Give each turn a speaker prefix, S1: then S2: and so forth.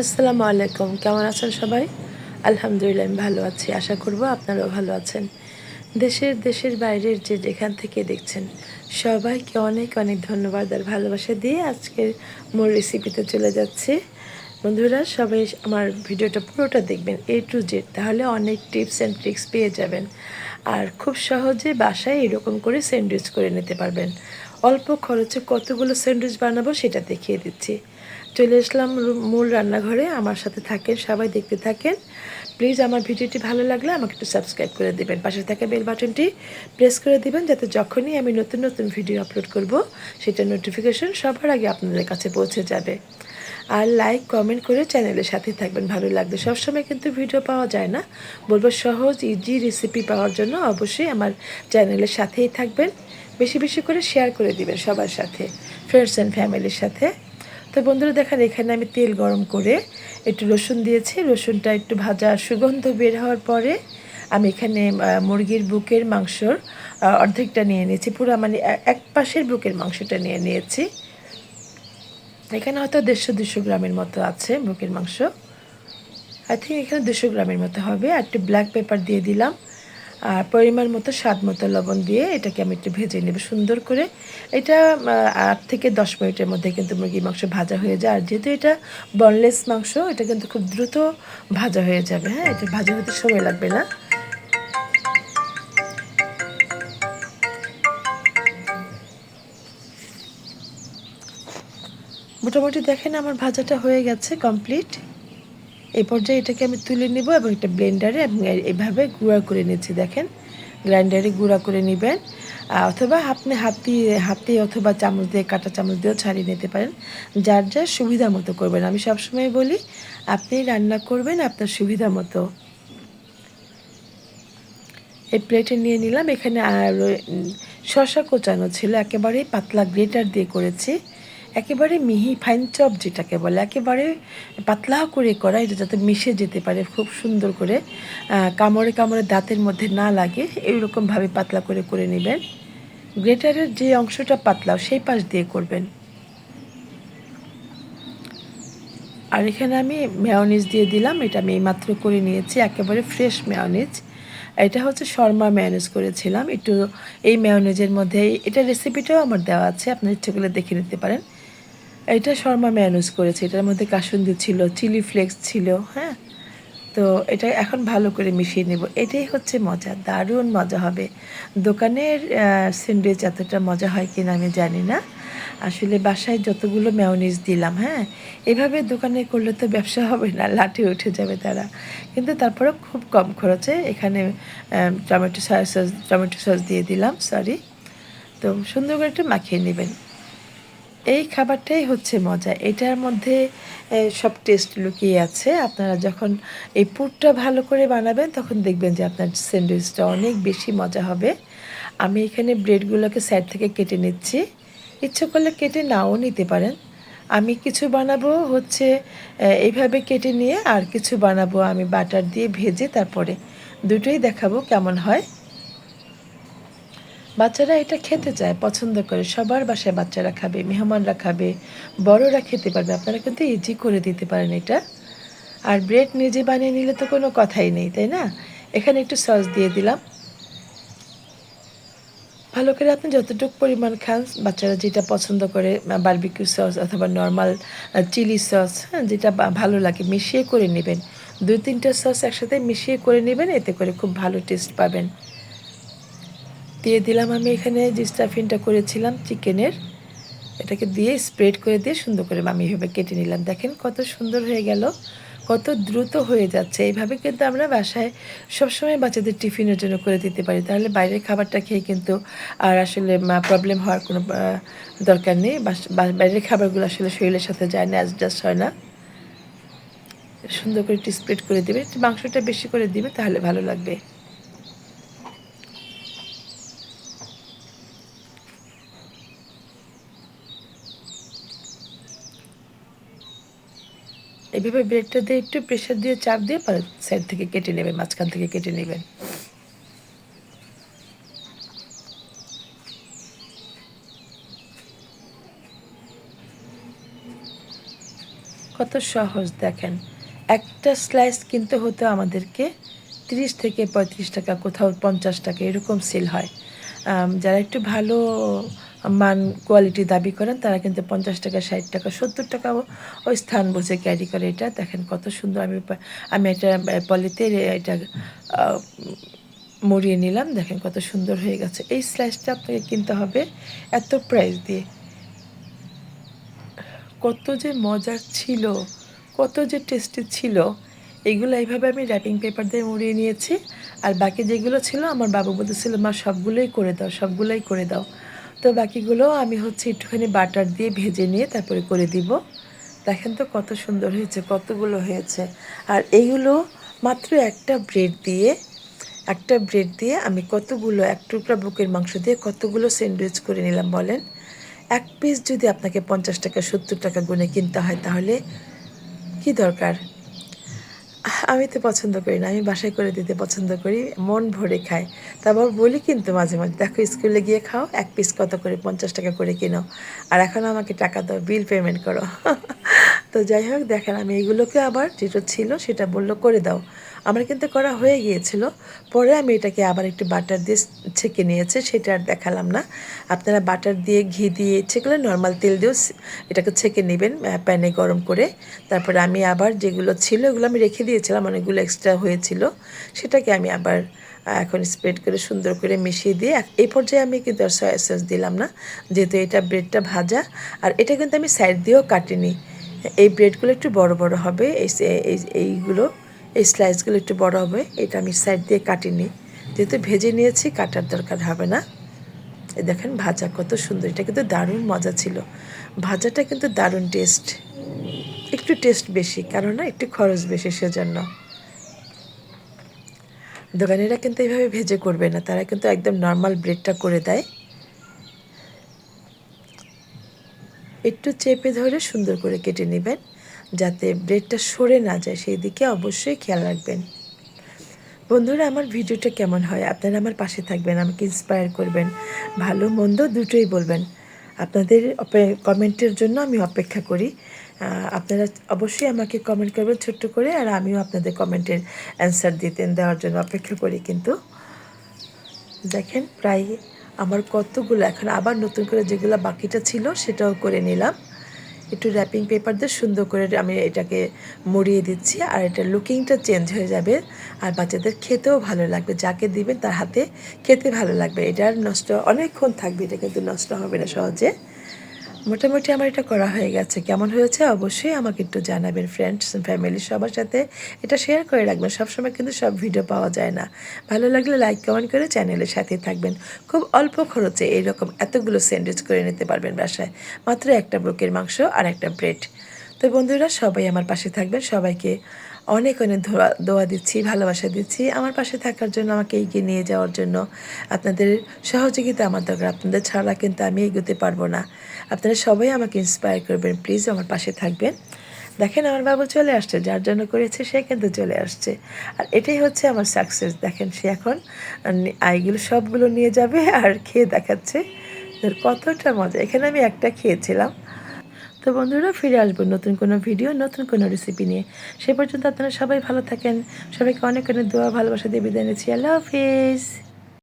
S1: আসসালামু আলাইকুম। কেমন আছেন সবাই? আলহামদুলিল্লাহ, আমি ভালো আছি। আশা করব আপনারাও ভালো আছেন। দেশের দেশের বাইরের যে যেখান থেকে দেখছেন, সবাইকে অনেক অনেক ধন্যবাদ আর ভালোবাসা দিয়ে আজকের মোর রেসিপিতে চলে যাচ্ছে। বন্ধুরা, সবাই আমার ভিডিওটা পুরোটা দেখবেন এ টু জেড তাহলে অনেক টিপস অ্যান্ড ট্রিক্স পেয়ে যাবেন। আর খুব সহজে বাসায় এরকম করে স্যান্ডউইচ করে নিতে পারবেন। অল্প খরচে কতগুলো স্যান্ডউইচ বানাবো সেটা দেখিয়ে দিচ্ছি। চলে আসলাম মূল রান্নাঘরে, আমার সাথে থাকেন, সবাই দেখতে থাকেন। প্লিজ আমার ভিডিওটি ভালো লাগলে আমাকে একটু সাবস্ক্রাইব করে দেবেন। পাশে থাকা বেল বাটনটি প্রেস করে দিবেন যাতে যখনই আমি নতুন নতুন ভিডিও আপলোড করব, সেটা নোটিফিকেশন সবার আগে আপনাদের কাছে পৌঁছে যাবে। আর লাইক কমেন্ট করে চ্যানেলের সাথে থাকবেন। ভালো লাগবে সবসময় কিন্তু ভিডিও পাওয়া যায় না। বলব সহজ ইজি রেসিপি পাওয়ার জন্য অবশ্যই আমার চ্যানেলের সাথেই থাকবেন। বেশি বেশি করে শেয়ার করে দিবেন সবার সাথে ফ্রেন্ডস অ্যান্ড ফ্যামিলির সাথে। তো বন্ধুরা দেখেন, এখানে আমি তেল গরম করে একটু রসুন দিয়েছি। রসুনটা একটু ভাজা সুগন্ধ বের হওয়ার পরে আমি এখানে মুরগির বুকের মাংসর অর্ধেকটা নিয়ে নিয়েছি। পুরো মানে এক পাশের বুকের মাংসটা নিয়ে নিয়েছি। এখানে হয়তো দেড়শো দুশো গ্রামের মতো আছে বুকের মাংস। আই থিঙ্ক এখানে দুশো গ্রামের মতো হবে। আর একটু ব্ল্যাক পেপার দিয়ে দিলাম। আর পরিমাণ মতো, স্বাদ মতো লবণ দিয়ে এটাকে আমি একটু ভেজে নেব সুন্দর করে। এটা আট থেকে দশ মিনিটের মধ্যে কিন্তু মুরগির মাংস ভাজা হয়ে যায়। আর যেহেতু এটা বনলেস মাংস, এটা কিন্তু খুব দ্রুত ভাজা হয়ে যাবে। হ্যাঁ এটা ভাজা হতে সময় লাগবে না। মোটামুটি দেখেন আমার ভাজাটা হয়ে গেছে কমপ্লিট। এই পর্যায়ে এটাকে আমি তুলে নিব এবং একটা ব্লেন্ডারে এভাবে গুঁড়া করে নিচ্ছি, দেখেন। গ্রাইন্ডারে গুঁড়া করে নেবেন। অথবা আপনি হাতি, হাতে অথবা চামচ দিয়ে, কাটা চামচ দিয়েও ছাড়িয়ে নিতে পারেন। যার যার সুবিধা মতো করবেন। আমি সবসময় বলি, আপনি রান্না করবেন আপনার সুবিধা মতো। এই প্লেটে নিয়ে নিলাম। এখানে শশা কোচানো ছিল। একেবারেই পাতলা গ্রেটার দিয়ে করেছি। একেবারে মিহি ফাইন চপ যেটাকে বলে, একেবারে পাতলা করে করা এটা যাতে মিশে যেতে পারে, খুব সুন্দর করে কামড়ে কামড়ে দাঁতের মধ্যে না লাগে, এইরকমভাবে পাতলা করে করে নেবেন। গ্রেটারের যে অংশটা পাতলা, সেই পাশ দিয়ে করবেন। আর এখানে আমি মেয়নিজ দিয়ে দিলাম, এটা আমি মাত্র করে নিয়েছি, একেবারে ফ্রেশ মেয়নিজ এটা হচ্ছে শর্মা ম্যানেজ করেছিলাম, একটু এই ম্যানেজের মধ্যে এটা রেসিপিটাও আমার দেওয়া আছে, আপনার ইচ্ছে করলে দেখে নিতে পারেন। এটা শর্মা ম্যানুজ করেছে। এটার মধ্যে কাসুন্দি ছিল, চিলি ফ্লেক্স ছিল হ্যাঁ? তো এটা এখন ভালো করে মিশিয়ে নেব। এটাই হচ্ছে মজা, দারুণ মজা হবে। দোকানের স্যান্ডউইচ এতটা মজা হয় কিনা আমি জানি না। আসলে বাসায় যতগুলো ম্যাওনিজ দিলাম হ্যাঁ? এভাবে দোকানে করলে তো ব্যবসা হবে না, লাঠি উঠে যাবে তারা। কিন্তু তারপরে খুব কম খরচে এখানে টমেটো সস টমেটো সস দিয়ে দিলাম সরি তো সুন্দর করে একটু মাখিয়ে নেবেন। এই খাবারটাই হচ্ছে মজা। এটার মধ্যে সব টেস্ট লুকিয়ে আছে। আপনারা যখন এই পুরটা ভালো করে বানাবেন, তখন দেখবেন যে আপনার স্যান্ডউইচটা অনেক বেশি মজা হবে। আমি এখানে ব্রেডগুলোকে সাইড থেকে কেটে নিচ্ছি। ইচ্ছে করলে কেটে নাও নিতে পারেন। আমি কিছু বানাবো হচ্ছে এইভাবে কেটে নিয়ে, আর কিছু বানাবো আমি বাটার দিয়ে ভেজে তারপরে দুটোই দেখাবো কেমন হয়। বাচ্চারা এটা খেতে চায়, পছন্দ করে। সবার বাসায় বাচ্চারা খাবে, মেহমানরা খাবে, বড়রা খেতে পারবে। আপনারা কিন্তু ইজি করে দিতে পারেন এটা। আর ব্রেড নিজে বানিয়ে নিলে তো কোনো কথাই নেই, তাই না? এখানে একটু সস দিয়ে দিলাম। ভালো করে আপনি যতটুকু পরিমাণ খান, বাচ্চারা যেটা পছন্দ করে বারবিকিউ সস অথবা নর্মাল চিলি সস হ্যাঁ যেটা ভালো লাগে, মিশিয়ে করে নেবেন। দুই তিনটা সস একসাথে মিশিয়ে করে নেবেন, এতে করে খুব ভালো টেস্ট পাবেন। দিয়ে দিলাম আমি এখানে যে স্টাফিনটা করেছিলাম চিকেনের এটাকে দিয়ে স্প্রেড করে দিয়ে সুন্দর করে আমি এভাবে কেটে নিলাম। দেখেন কত সুন্দর হয়ে গেল, কত দ্রুত হয়ে যাচ্ছে। এইভাবে কিন্তু আমরা বাসায় সবসময় বাচ্চাদের টিফিনের জন্য করে দিতে পারি। তাহলে বাইরের খাবারটা খেয়ে কিন্তু আর আসলে প্রবলেম হওয়ার কোনো দরকার নেই। বাইরের খাবারগুলো আসলে শরীরের সাথে যায় না অ্যাডজাস্ট হয় না। সুন্দর করে একটু স্প্রেড করে দেবে। মাংসটা বেশি করে দিবে, তাহলে ভালো লাগবে। এভাবে ব্রেডটা দিয়ে একটু প্রেশার দিয়ে চাপ দিয়ে সাইড থেকে কেটে নেবেন, মাঝখান থেকে কেটে নেবেন। কত সহজ দেখেন। একটা স্লাইস কিনতে হতো আমাদেরকে তিরিশ থেকে পঁয়ত্রিশ টাকা, কোথাও পঞ্চাশ টাকা এরকম সেল হয়। যারা একটু ভালো মান কোয়ালিটি দাবি করেন, তারা কিন্তু পঞ্চাশ টাকা, ষাট টাকা, সত্তর টাকা ওই স্থান বুঝে ক্যারি করে এটা। দেখেন কত সুন্দর আমি আমি এটা পলিতে এটা মুড়িয়ে নিলাম। দেখেন কত সুন্দর হয়ে গেছে। এই স্লাইসটা আপনাকে কিনতে হবে এত প্রাইস দিয়ে। কত যে মজার ছিল, কত যে টেস্টি ছিল। এগুলো এইভাবে আমি র্যাপিং পেপার দিয়ে মুড়িয়ে নিয়েছি। আর বাকি যেগুলো ছিল, আমার বাবু বলতেছিল, মা, সবগুলোই করে দাও, সবগুলোই করে দাও। তো বাকিগুলো আমি হচ্ছে একটুখানি বাটার দিয়ে ভেজে নিয়ে তারপরে করে দিব। দেখেন তো কত সুন্দর হয়েছে, কতগুলো হয়েছে। আর এইগুলো মাত্র একটা ব্রেড দিয়ে, একটা ব্রেড দিয়ে আমি কতগুলো, এক টুকরা বুকের মাংস দিয়ে কতগুলো স্যান্ডউইচ করে নিলাম বলেন। এক পিস যদি আপনাকে পঞ্চাশ টাকা, সত্তর টাকা গুণে কিনতে হয় তাহলে কি দরকার? আমি তো পছন্দ করি না, আমি বাসায় করে দিতে পছন্দ করি, মন ভরে খাই। তারপর বলি কিন্তু মাঝে মাঝে, দেখো, স্কুলে গিয়ে খাও, এক পিস কত করে, পঞ্চাশ টাকা করে কেনো। আর এখন আমাকে টাকা দাও বিল পেমেন্ট করো। তো যাই হোক, দেখেন, আমি এইগুলোকে আবার যেটা ছিল সেটা বলল, করে দাও। আমার কিন্তু করা হয়ে গিয়েছিল। পরে আমি এটাকে আবার একটু বাটার দিয়ে ছেঁকে নিয়েছে, সেটা আর দেখালাম না। আপনারা বাটার দিয়ে ঘি দিয়ে ইচ্ছে করলে নর্মাল তেল দিয়েও এটাকে ছেঁকে নেবেন প্যানে গরম করে। তারপরে আমি আবার যেগুলো ছিল, এগুলো আমি রেখে দিয়েছিলাম, অনেকগুলো এক্সট্রা হয়েছিল। সেটাকে আমি আবার এখন স্প্রেড করে সুন্দর করে মিশিয়ে দিয়ে এই পর্যায়ে আমি কিন্তু আর সয়া সস দিলাম না, যেহেতু এটা ব্রেডটা ভাজা। আর এটা কিন্তু আমি সাইড দিয়েও কাটিনি। এই ব্রেডগুলো একটু বড় বড় হবে, এই এইগুলো, এই স্লাইসগুলো একটু বড় হবে, এটা আমি সাইড দিয়ে কাটিনি। যেহেতু ভেজে নিয়েছি, কাটার দরকার হবে না। এই দেখেন ভাজা কত সুন্দর, এটা কিন্তু দারুণ মজা ছিল। ভাজাটা কিন্তু দারুণ টেস্ট একটু টেস্ট বেশি, কেননা একটু খরচ বেশি সেজন্য। দোকানিরা কিন্তু এইভাবে ভেজে করবে না, তারা কিন্তু একদম নর্মাল ব্রেডটা করে দেয়। একটু চেপে ধরে সুন্দর করে কেটে নেবেন, যাতে ব্রেডটা সরে না যায়, সেই দিকে অবশ্যই খেয়াল রাখবেন। বন্ধুরা, আমার ভিডিওটা কেমন হয়? আপনারা আমার পাশে থাকবেন, আমাকে ইন্সপায়ার করবেন, ভালো, মন্দ দুটোই বলবেন। আপনাদের কমেন্টের জন্য আমি অপেক্ষা করি। আপনারা অবশ্যই আমাকে কমেন্ট করবেন ছোট্ট করে, আর আমিও আপনাদের কমেন্টের অ্যান্সার দিতেন, দেওয়ার জন্য অপেক্ষা করি কিন্তু। দেখেন, প্রায় আমার কতগুলো, এখন আবার নতুন করে যেগুলো বাকিটা ছিল সেটাও করে নিলাম। একটু র্যাপিং পেপার দিয়ে সুন্দর করে আমি এটাকে মরিয়ে দিচ্ছি আর এটা লুকিংটা চেঞ্জ হয়ে যাবে আর বাচ্চাদের খেতেও ভালো লাগবে। যাকে দিবেন তার হাতে খেতে ভালো লাগবে। এটার নষ্ট, অনেকক্ষণ থাকবে, এটা কিন্তু নষ্ট হবে না সহজে। মোটামুটি আমার এটা করা হয়ে গেছে। কেমন হয়েছে অবশ্যই আমাকে একটু জানাবেন ফ্রেন্ডস ফ্যামিলি সবার সাথে। এটা শেয়ার করে রাখবেন। সবসময় কিন্তু সব ভিডিও পাওয়া যায় না। ভালো লাগলে লাইক কমেন্ট করে চ্যানেলের সাথে থাকবেন। খুব অল্প খরচে এইরকম এতগুলো স্যান্ডউইচ করে নিতে পারবেন বাসায়। মাত্র একটা ব্রোকের মাংস আর একটা ব্রেড তো বন্ধুরা সবাই আমার পাশে থাকবেন। সবাইকে অনেক অনেক ধোয়া, দোয়া দিচ্ছি, ভালোবাসা দিচ্ছি। আমার পাশে থাকার জন্য, আমাকে এগিয়ে নিয়ে যাওয়ার জন্য আপনাদের সহযোগিতা আমার দরকার। আপনাদের ছাড়া কিন্তু আমি এগোতে পারব না। আপনারা সবাই আমাকে ইন্সপায়ার করবেন। প্লিজ আমার পাশে থাকবেন। দেখেন, আমার বাবু চলে আসছে। যার জন্য করেছে, সে কিন্তু চলে আসছে। আর এটাই হচ্ছে আমার সাকসেস দেখেন, সে এখন আইগুলো সবগুলো নিয়ে যাবে আর খেয়ে দেখাচ্ছে। কতটা মজা। এখানে আমি একটা খেয়েছিলাম। তো বন্ধুরা, ফিরে আসব নতুন কোনো ভিডিও নতুন কোনো রেসিপি নিয়ে। সে পর্যন্ত আপনারা সবাই ভালো থাকেন। সবাইকে অনেক অনেক দোয়া, ভালোবাসা দিয়ে বিদায় নিচ্ছি। আল্লাহ হাফিজ।